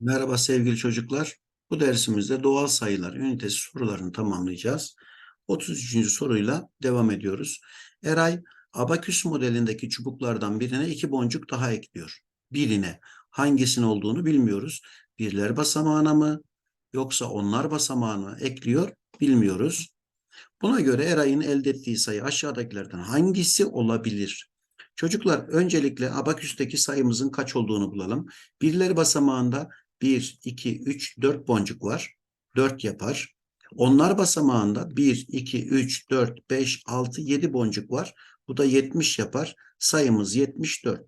Merhaba sevgili çocuklar. Bu dersimizde doğal sayılar ünitesi sorularını tamamlayacağız. 33. soruyla devam ediyoruz. Eray, abaküs modelindeki çubuklardan birine iki boncuk daha ekliyor. Birine hangisinin olduğunu bilmiyoruz. Birler basamağına mı yoksa onlar basamağına mı ekliyor bilmiyoruz. Buna göre Eray'ın elde ettiği sayı aşağıdakilerden hangisi olabilir? Çocuklar öncelikle abaküsteki sayımızın kaç olduğunu bulalım. Birler basamağında 1, 2, 3, 4 boncuk var. 4 yapar. Onlar basamağında 1, 2, 3, 4, 5, 6, 7 boncuk var. Bu da 70 yapar. Sayımız 74.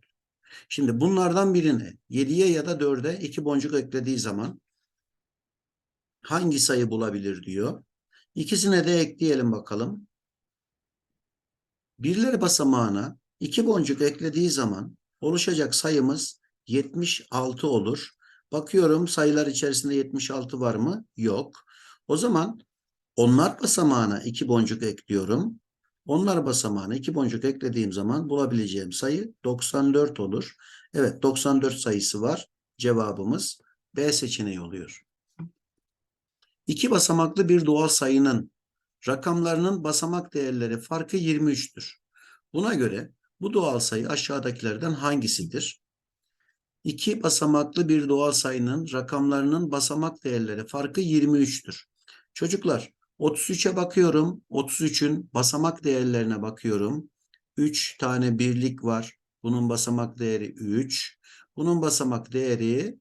Şimdi bunlardan birine 7'ye ya da 4'e 2 boncuk eklediği zaman hangi sayı bulabilir diyor. İkisine de ekleyelim bakalım. Birler basamağına 2 boncuk eklediği zaman oluşacak sayımız 76 olur. Bakıyorum sayılar içerisinde 76 var mı? Yok. O zaman onlar basamağına 2 boncuk ekliyorum. Onlar basamağına 2 boncuk eklediğim zaman bulabileceğim sayı 94 olur. Evet 94 sayısı var. Cevabımız B seçeneği oluyor. İki basamaklı bir doğal sayının rakamlarının basamak değerleri farkı 23'tür. Buna göre bu doğal sayı aşağıdakilerden hangisidir? İki basamaklı bir doğal sayının rakamlarının basamak değerleri farkı 23'tür. Çocuklar 33'e bakıyorum. 33'ün basamak değerlerine bakıyorum. 3 tane birlik var. Bunun basamak değeri 3. Bunun basamak değeri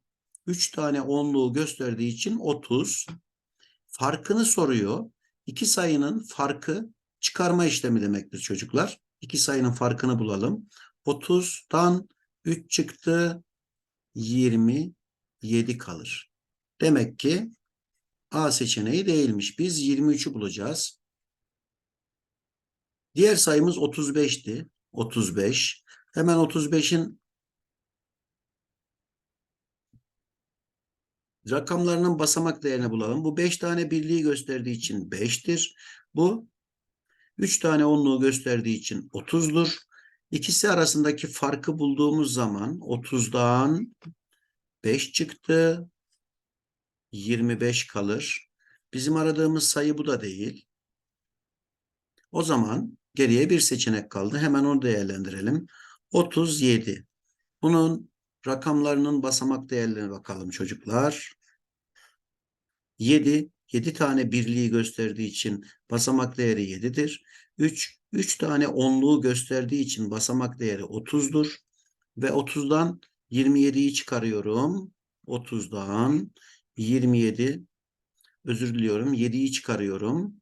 3 tane onluğu gösterdiği için 30. Farkını soruyor. İki sayının farkı çıkarma işlemi demektir çocuklar. İki sayının farkını bulalım. 30'dan 3 çıktı. 27 kalır. Demek ki A seçeneği değilmiş. Biz 23'ü bulacağız. Diğer sayımız 35'ti. 35. Hemen 35'in rakamlarının basamak değerini bulalım. Bu 5 tane birliği gösterdiği için 5'tir. Bu 3 tane onluğu gösterdiği için 30'dur. İkisi arasındaki farkı bulduğumuz zaman 30'dan 5 çıktı. 25 kalır. Bizim aradığımız sayı bu da değil. O zaman geriye bir seçenek kaldı. Hemen onu değerlendirelim. 37. Bunun rakamlarının basamak değerlerine bakalım çocuklar. 7. 7 tane birliği gösterdiği için basamak değeri 7'dir. 3. 3 tane onluğu gösterdiği için basamak değeri 30'dur. Ve 30'dan 27'yi çıkarıyorum. 30'dan 27 özür diliyorum 7'yi çıkarıyorum.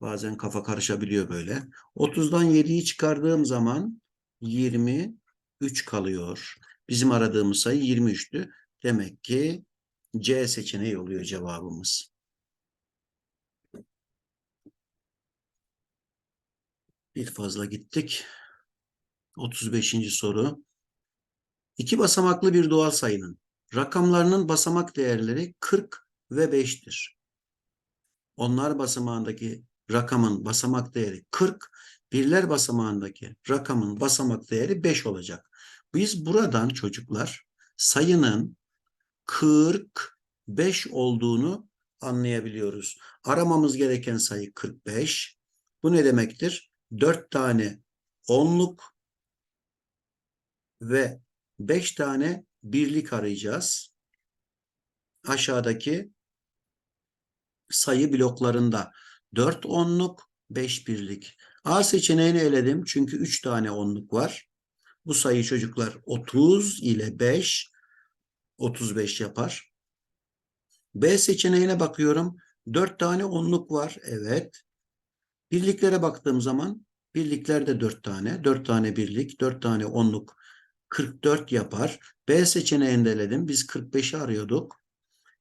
Bazen kafa karışabiliyor böyle. 30'dan 7'yi çıkardığım zaman 23 kalıyor. Bizim aradığımız sayı 23'tü. Demek ki C seçeneği oluyor cevabımız. Bir fazla gittik. 35. soru. İki basamaklı bir doğal sayının rakamlarının basamak değerleri 40 ve 5'tir. Onlar basamağındaki rakamın basamak değeri 40, birler basamağındaki rakamın basamak değeri 5 olacak. Biz buradan çocuklar sayının 45 olduğunu anlayabiliyoruz. Aramamız gereken sayı 45. Bu ne demektir? 4 tane onluk ve 5 tane birlik arayacağız. Aşağıdaki sayı bloklarında 4 onluk, 5 birlik. A seçeneğini eledim çünkü 3 tane onluk var. Bu sayı çocuklar 30 ile 5 35 yapar. B seçeneğine bakıyorum. 4 tane onluk var. Evet. Birliklere baktığım zaman birliklerde 4 tane. 4 tane birlik, 4 tane onluk 44 yapar. B seçeneğinde eledim. Biz 45'i arıyorduk.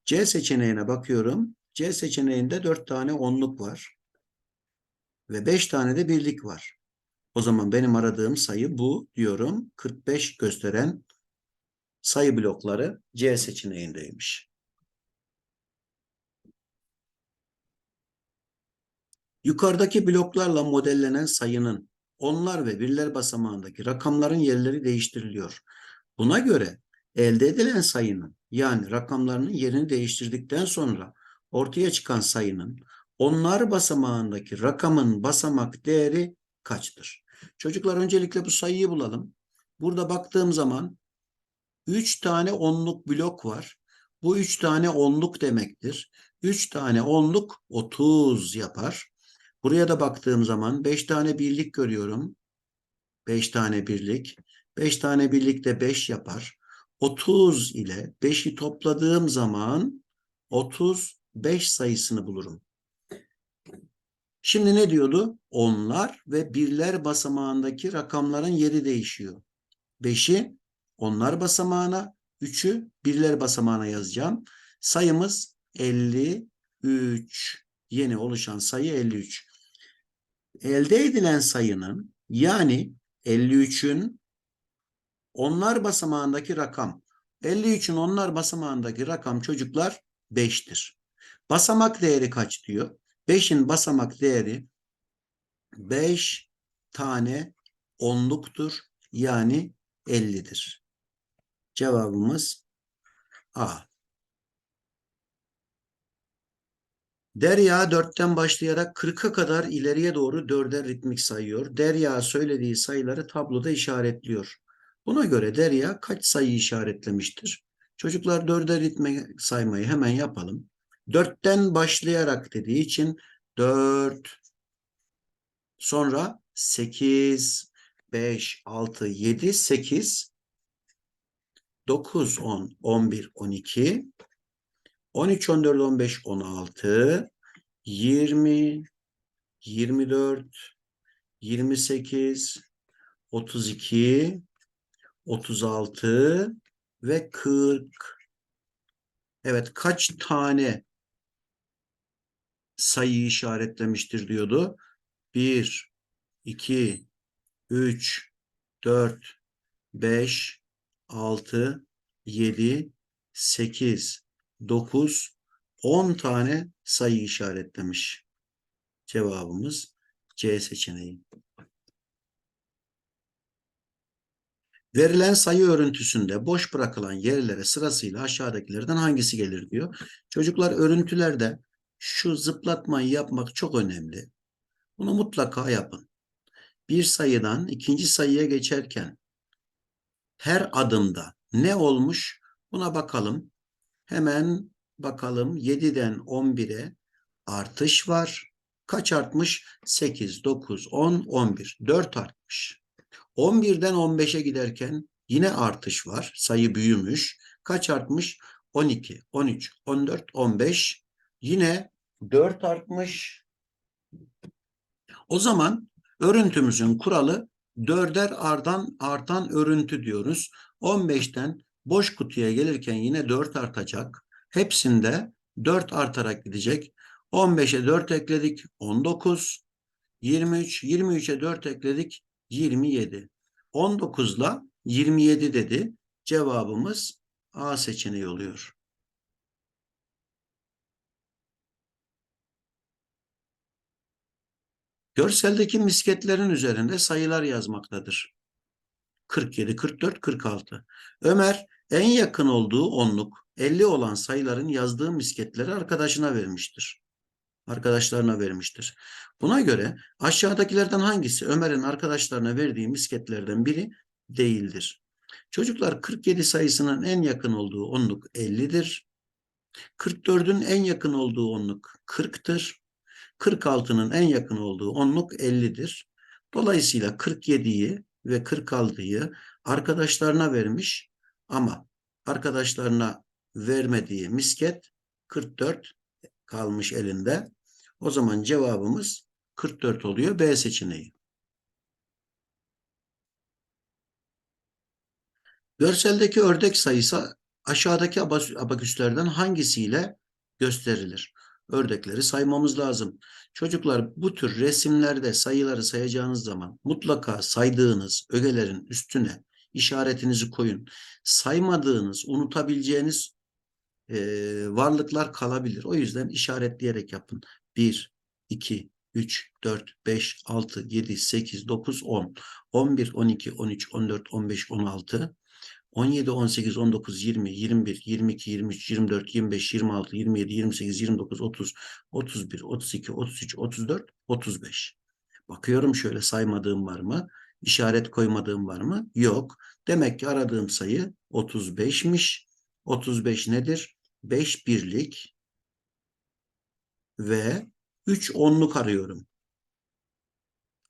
C seçeneğine bakıyorum. C seçeneğinde 4 tane onluk var. Ve 5 tane de birlik var. O zaman benim aradığım sayı bu diyorum. 45 gösteren sayı blokları C seçeneğindeymiş. Yukarıdaki bloklarla modellenen sayının onlar ve birler basamağındaki rakamların yerleri değiştiriliyor. Buna göre elde edilen sayının yani rakamlarının yerini değiştirdikten sonra ortaya çıkan sayının onlar basamağındaki rakamın basamak değeri kaçtır? Çocuklar öncelikle bu sayıyı bulalım. Burada baktığım zaman 3 tane onluk blok var. Bu 3 tane onluk demektir. 3 tane onluk 30 yapar. Buraya da baktığım zaman 5 tane birlik görüyorum. 5 tane birlik. 5 tane birlik de 5 yapar. 30 ile 5'i topladığım zaman 35 sayısını bulurum. Şimdi ne diyordu? Onlar ve birler basamağındaki rakamların yeri değişiyor. 5'i onlar basamağına, 3'ü birler basamağına yazacağım. Sayımız 53. Yeni oluşan sayı 53. Elde edilen sayının yani 53'ün onlar basamağındaki rakam. 53'ün onlar basamağındaki rakam çocuklar 5'tir. Basamak değeri kaç diyor? 5'in basamak değeri 5 tane onluktur. Yani 50'dir. Cevabımız A. Derya 4'ten başlayarak 40'a kadar ileriye doğru 4'er ritmik sayıyor. Derya söylediği sayıları tabloda işaretliyor. Buna göre Derya kaç sayı işaretlemiştir? Çocuklar 4'er ritmik saymayı hemen yapalım. 4'ten başlayarak dediği için 4 sonra 8 5 6 7 8 9 10 11 12 13 14 15 16 20 24 28 32 36 ve 40 Evet kaç tane sayı işaretlemiştir diyordu. 1, 2, 3, 4, 5, 6, 7, 8, 9, 10 tane sayı işaretlemiş. Cevabımız C seçeneği. Verilen sayı örüntüsünde boş bırakılan yerlere sırasıyla aşağıdakilerden hangisi gelir diyor. Çocuklar örüntülerde şu zıplatmayı yapmak çok önemli. Bunu mutlaka yapın. Bir sayıdan ikinci sayıya geçerken her adımda ne olmuş buna bakalım. Hemen bakalım 7'den 11'e artış var. Kaç artmış? 8, 9, 10, 11. 4 artmış. 11'den 15'e giderken yine artış var. Sayı büyümüş. Kaç artmış? 12, 13, 14, 15. Yine 4 artmış. O zaman örüntümüzün kuralı dörder ardan artan örüntü diyoruz. 15'ten boş kutuya gelirken yine 4 artacak. Hepsinde 4 artarak gidecek. 15'e 4 ekledik 19, 23, 23'e 4 ekledik 27. 19 ile 27 dedi. Cevabımız A seçeneği oluyor. Görseldeki misketlerin üzerinde sayılar yazmaktadır. 47, 44, 46. Ömer en yakın olduğu onluk 50 olan sayıların yazdığı misketleri arkadaşına vermiştir. Arkadaşlarına vermiştir. Buna göre aşağıdakilerden hangisi Ömer'in arkadaşlarına verdiği misketlerden biri değildir? Çocuklar 47 sayısının en yakın olduğu onluk 50'dir. 44'ün en yakın olduğu onluk 40'tır. 46'nın en yakın olduğu onluk 50'dir. Dolayısıyla 47'yi ve 46'yı arkadaşlarına vermiş ama arkadaşlarına vermediği misket 44 kalmış elinde. O zaman cevabımız 44 oluyor B seçeneği. Görseldeki ördek sayısı aşağıdaki abaküslerden hangisiyle gösterilir? Ördekleri saymamız lazım. Çocuklar bu tür resimlerde sayıları sayacağınız zaman mutlaka saydığınız ögelerin üstüne işaretinizi koyun. Saymadığınız, unutabileceğiniz e, varlıklar kalabilir. O yüzden işaretleyerek yapın. 1, 2, 3, 4, 5, 6, 7, 8, 9, 10, 11, 12, 13, 14, 15, 16, 17, 18, 19, 20, 21, 22, 23, 24, 25, 26, 27, 28, 29, 30, 31, 32, 33, 34, 35. Bakıyorum şöyle saymadığım var mı? İşaret koymadığım var mı? Yok. Demek ki aradığım sayı 35'miş. 35 nedir? 5 birlik ve 3 onluk arıyorum.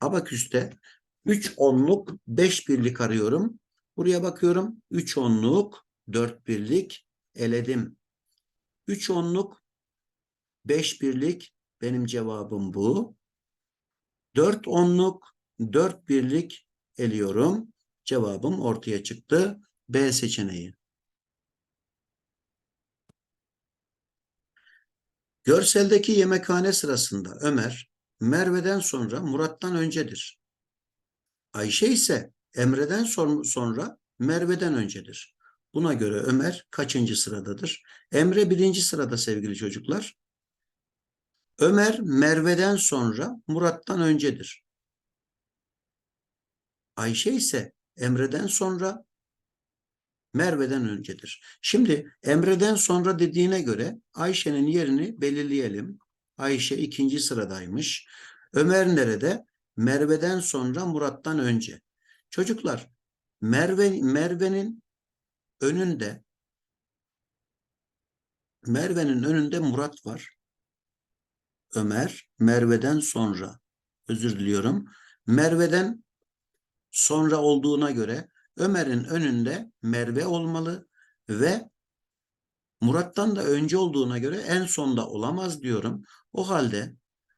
Abaküste 3 onluk 5 birlik arıyorum. Buraya bakıyorum. 3 onluk 4 birlik eledim. 3 onluk 5 birlik benim cevabım bu. 4 onluk 4 birlik eliyorum. Cevabım ortaya çıktı. B seçeneği. Görseldeki yemekhane sırasında Ömer, Merve'den sonra Murat'tan öncedir. Ayşe ise Emre'den son- sonra Merve'den öncedir. Buna göre Ömer kaçıncı sıradadır? Emre birinci sırada sevgili çocuklar. Ömer Merve'den sonra Murat'tan öncedir. Ayşe ise Emre'den sonra Merve'den öncedir. Şimdi Emre'den sonra dediğine göre Ayşe'nin yerini belirleyelim. Ayşe ikinci sıradaymış. Ömer nerede? Merve'den sonra Murat'tan önce. Çocuklar Merve Merve'nin önünde Merve'nin önünde Murat var. Ömer Merve'den sonra özür diliyorum. Merve'den sonra olduğuna göre Ömer'in önünde Merve olmalı ve Murat'tan da önce olduğuna göre en sonda olamaz diyorum. O halde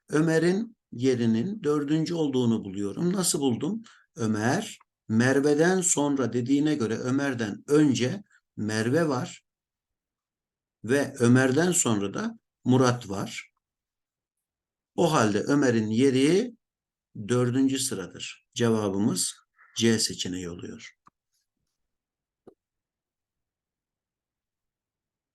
Ömer'in yerinin dördüncü olduğunu buluyorum. Nasıl buldum? Ömer Merve'den sonra dediğine göre Ömer'den önce Merve var ve Ömer'den sonra da Murat var. O halde Ömer'in yeri dördüncü sıradır. Cevabımız C seçeneği oluyor.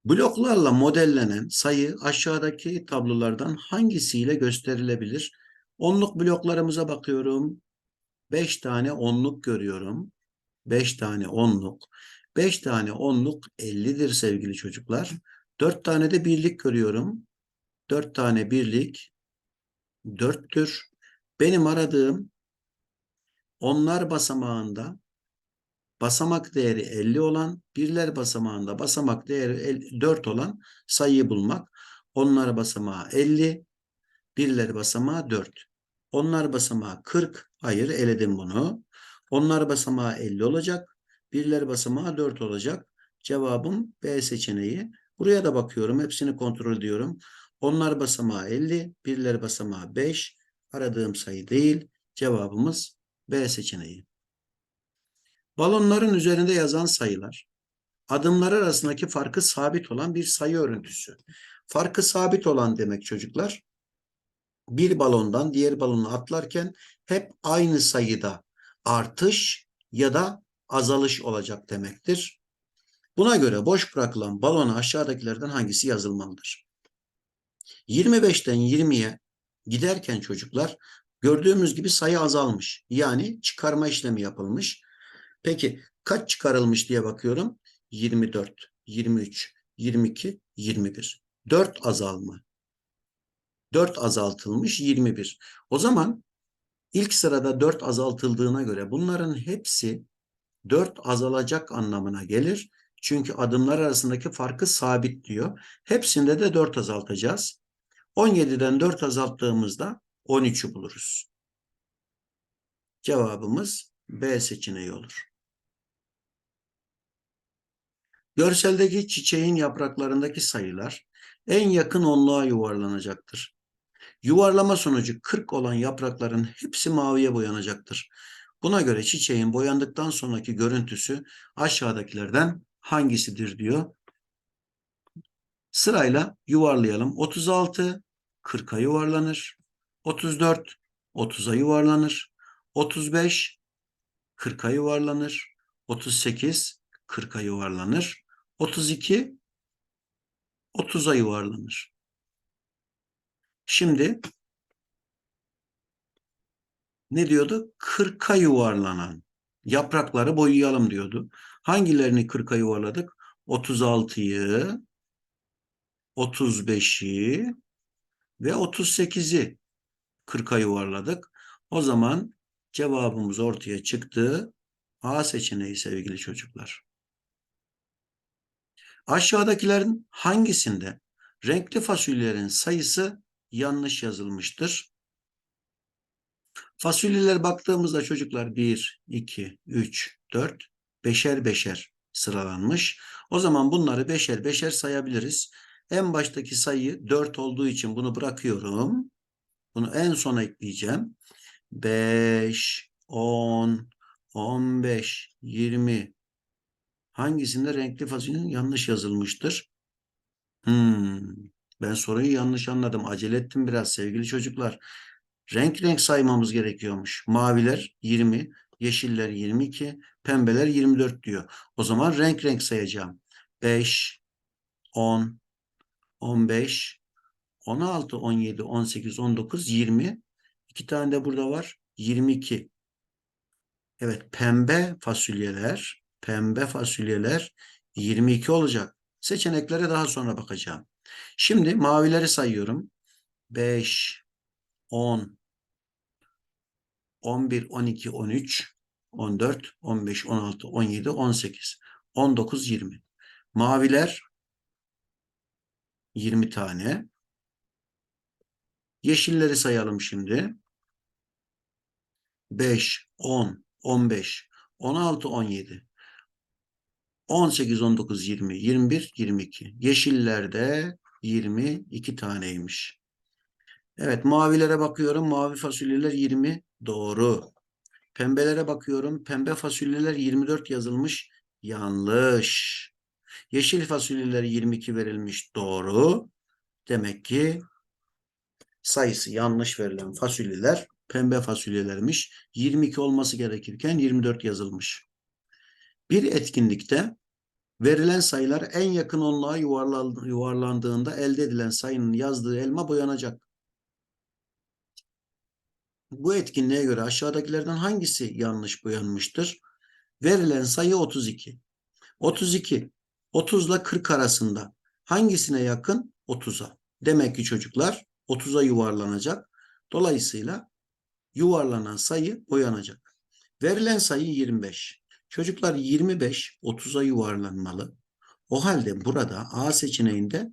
Bloklarla modellenen sayı aşağıdaki tablolardan hangisiyle gösterilebilir? Onluk bloklarımıza bakıyorum. 5 tane onluk görüyorum. 5 tane onluk. 5 tane onluk 50'dir sevgili çocuklar. 4 tane de birlik görüyorum. 4 tane birlik 4'tür. Benim aradığım onlar basamağında basamak değeri 50 olan, birler basamağında basamak değeri 4 olan sayıyı bulmak. Onlar basamağı 50, birler basamağı 4. Onlar basamağı 40, hayır eledim bunu. Onlar basamağı 50 olacak, birler basamağı 4 olacak. Cevabım B seçeneği. Buraya da bakıyorum, hepsini kontrol ediyorum. Onlar basamağı 50, birler basamağı 5. Aradığım sayı değil. Cevabımız B seçeneği. Balonların üzerinde yazan sayılar, adımlar arasındaki farkı sabit olan bir sayı örüntüsü. Farkı sabit olan demek çocuklar, bir balondan diğer balona atlarken hep aynı sayıda artış ya da azalış olacak demektir. Buna göre boş bırakılan balona aşağıdakilerden hangisi yazılmalıdır? 25'ten 20'ye giderken çocuklar gördüğümüz gibi sayı azalmış. Yani çıkarma işlemi yapılmış. Peki kaç çıkarılmış diye bakıyorum. 24, 23, 22, 21. 4 azalma. 4 azaltılmış 21. O zaman ilk sırada 4 azaltıldığına göre bunların hepsi 4 azalacak anlamına gelir. Çünkü adımlar arasındaki farkı sabit diyor. Hepsinde de 4 azaltacağız. 17'den 4 azalttığımızda 13'ü buluruz. Cevabımız B seçeneği olur. Görseldeki çiçeğin yapraklarındaki sayılar en yakın onluğa yuvarlanacaktır. Yuvarlama sonucu 40 olan yaprakların hepsi maviye boyanacaktır. Buna göre çiçeğin boyandıktan sonraki görüntüsü aşağıdakilerden hangisidir diyor. Sırayla yuvarlayalım. 36 40'a yuvarlanır. 34 30'a yuvarlanır. 35 40'a yuvarlanır. 38 40'a yuvarlanır. 32 30'a yuvarlanır. Şimdi ne diyordu? 40'a yuvarlanan yaprakları boyayalım diyordu. Hangilerini 40'a yuvarladık? 36'yı, 35'i ve 38'i 40'a yuvarladık. O zaman cevabımız ortaya çıktı. A seçeneği sevgili çocuklar. Aşağıdakilerin hangisinde renkli fasulyelerin sayısı yanlış yazılmıştır? Fasulyeler baktığımızda çocuklar 1, 2, 3, 4, beşer beşer sıralanmış. O zaman bunları beşer beşer sayabiliriz. En baştaki sayı 4 olduğu için bunu bırakıyorum. Bunu en sona ekleyeceğim. 5, 10, 15, 20. Hangisinde renkli fasulyenin yanlış yazılmıştır? Hmm, ben soruyu yanlış anladım. Acele ettim biraz sevgili çocuklar. Renk renk saymamız gerekiyormuş. Maviler 20, yeşiller 22, pembeler 24 diyor. O zaman renk renk sayacağım. 5, 10, 15, 16, 17, 18, 19, 20. İki tane de burada var. 22. Evet pembe fasulyeler, pembe fasulyeler 22 olacak. Seçeneklere daha sonra bakacağım. Şimdi mavileri sayıyorum. 5, 10, 11, 12, 13, 14, 15, 16, 17, 18, 19, 20. Maviler 20 tane. Yeşilleri sayalım şimdi. 5, 10, 15, 16, 17, 18, 19, 20, 21, 22. Yeşillerde 22 taneymiş. Evet mavilere bakıyorum. Mavi fasulyeler 20. Doğru. Pembelere bakıyorum. Pembe fasulyeler 24 yazılmış. Yanlış. Yeşil fasulyeler 22 verilmiş. Doğru. Demek ki sayısı yanlış verilen fasulyeler pembe fasulyelermiş. 22 olması gerekirken 24 yazılmış. Bir etkinlikte verilen sayılar en yakın onluğa yuvarlandığında elde edilen sayının yazdığı elma boyanacak. Bu etkinliğe göre aşağıdakilerden hangisi yanlış boyanmıştır? Verilen sayı 32. 32. 30 ile 40 arasında hangisine yakın? 30'a. Demek ki çocuklar 30'a yuvarlanacak. Dolayısıyla yuvarlanan sayı boyanacak. Verilen sayı 25. Çocuklar 25 30'a yuvarlanmalı. O halde burada A seçeneğinde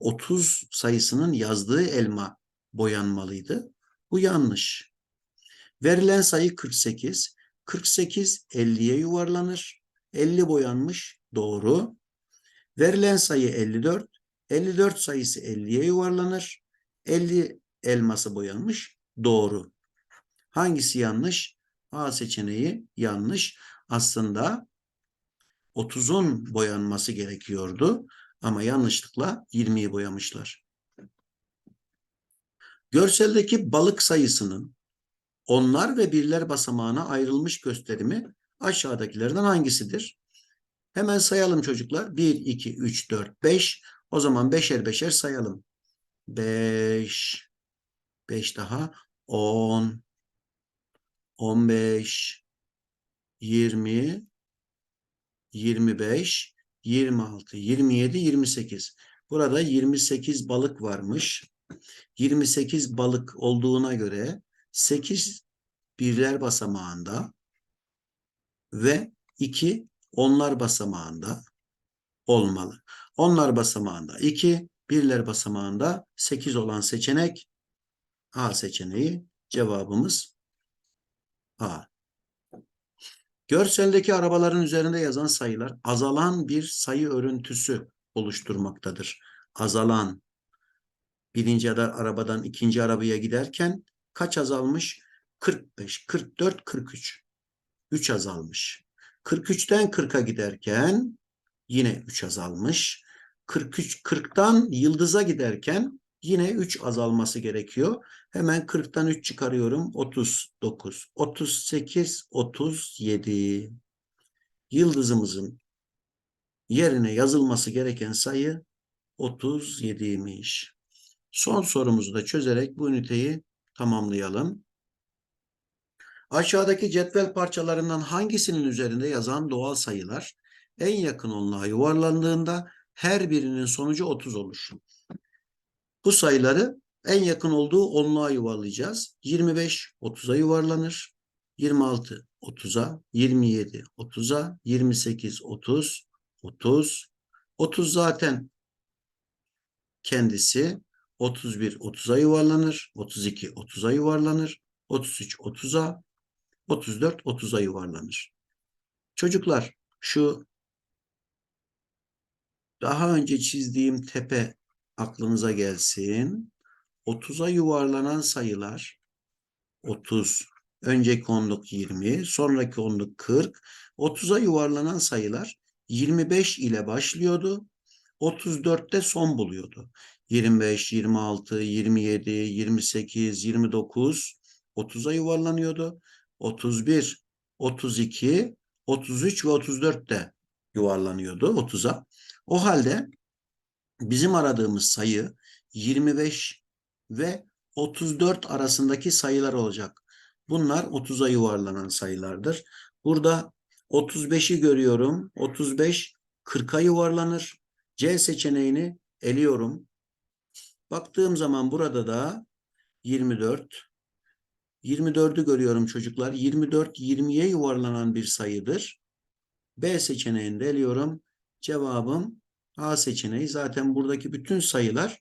30 sayısının yazdığı elma boyanmalıydı. Bu yanlış. Verilen sayı 48. 48 50'ye yuvarlanır. 50 boyanmış. Doğru. Verilen sayı 54. 54 sayısı 50'ye yuvarlanır. 50 elması boyanmış. Doğru. Hangisi yanlış? A seçeneği yanlış. Aslında 30'un boyanması gerekiyordu ama yanlışlıkla 20'yi boyamışlar. Görseldeki balık sayısının onlar ve birler basamağına ayrılmış gösterimi aşağıdakilerden hangisidir? Hemen sayalım çocuklar. 1, 2, 3, 4, 5. O zaman beşer beşer sayalım. 5, 5 daha. 10, 15, 20, 25, 26, 27, 28. Burada 28 balık varmış. 28 balık olduğuna göre 8 birler basamağında ve 2 onlar basamağında olmalı. Onlar basamağında 2, birler basamağında 8 olan seçenek A seçeneği cevabımız A. Görseldeki arabaların üzerinde yazan sayılar azalan bir sayı örüntüsü oluşturmaktadır. Azalan birinci arabadan ikinci arabaya giderken kaç azalmış? 45, 44, 43. 3 azalmış. 43'ten 40'a giderken yine 3 azalmış. 43, 40'tan yıldıza giderken yine 3 azalması gerekiyor. Hemen 40'tan 3 çıkarıyorum. 39, 38, 37. Yıldızımızın yerine yazılması gereken sayı 37'ymiş. Son sorumuzu da çözerek bu üniteyi tamamlayalım. Aşağıdaki cetvel parçalarından hangisinin üzerinde yazan doğal sayılar en yakın onluğa yuvarlandığında her birinin sonucu 30 olur. Bu sayıları en yakın olduğu onluğa yuvarlayacağız. 25 30'a yuvarlanır. 26 30'a, 27 30'a, 28 30, 30, 30 zaten kendisi 31 30'a yuvarlanır, 32 30'a yuvarlanır, 33 30'a, 34 30'a yuvarlanır. Çocuklar şu daha önce çizdiğim tepe aklınıza gelsin. 30'a yuvarlanan sayılar 30, önceki onluk 20, sonraki onluk 40. 30'a yuvarlanan sayılar 25 ile başlıyordu. 34'te son buluyordu. 25, 26, 27, 28, 29 30'a yuvarlanıyordu. 31, 32, 33 ve 34 de yuvarlanıyordu 30'a. O halde bizim aradığımız sayı 25 ve 34 arasındaki sayılar olacak. Bunlar 30'a yuvarlanan sayılardır. Burada 35'i görüyorum. 35 40'a yuvarlanır. C seçeneğini eliyorum. Baktığım zaman burada da 24 24'ü görüyorum çocuklar. 24 20'ye yuvarlanan bir sayıdır. B seçeneğini de eliyorum. Cevabım A seçeneği. Zaten buradaki bütün sayılar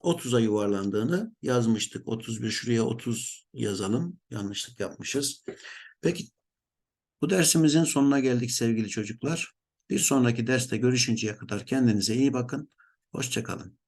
30'a yuvarlandığını yazmıştık. 31 şuraya 30 yazalım. Yanlışlık yapmışız. Peki bu dersimizin sonuna geldik sevgili çocuklar. Bir sonraki derste görüşünceye kadar kendinize iyi bakın. Hoşçakalın.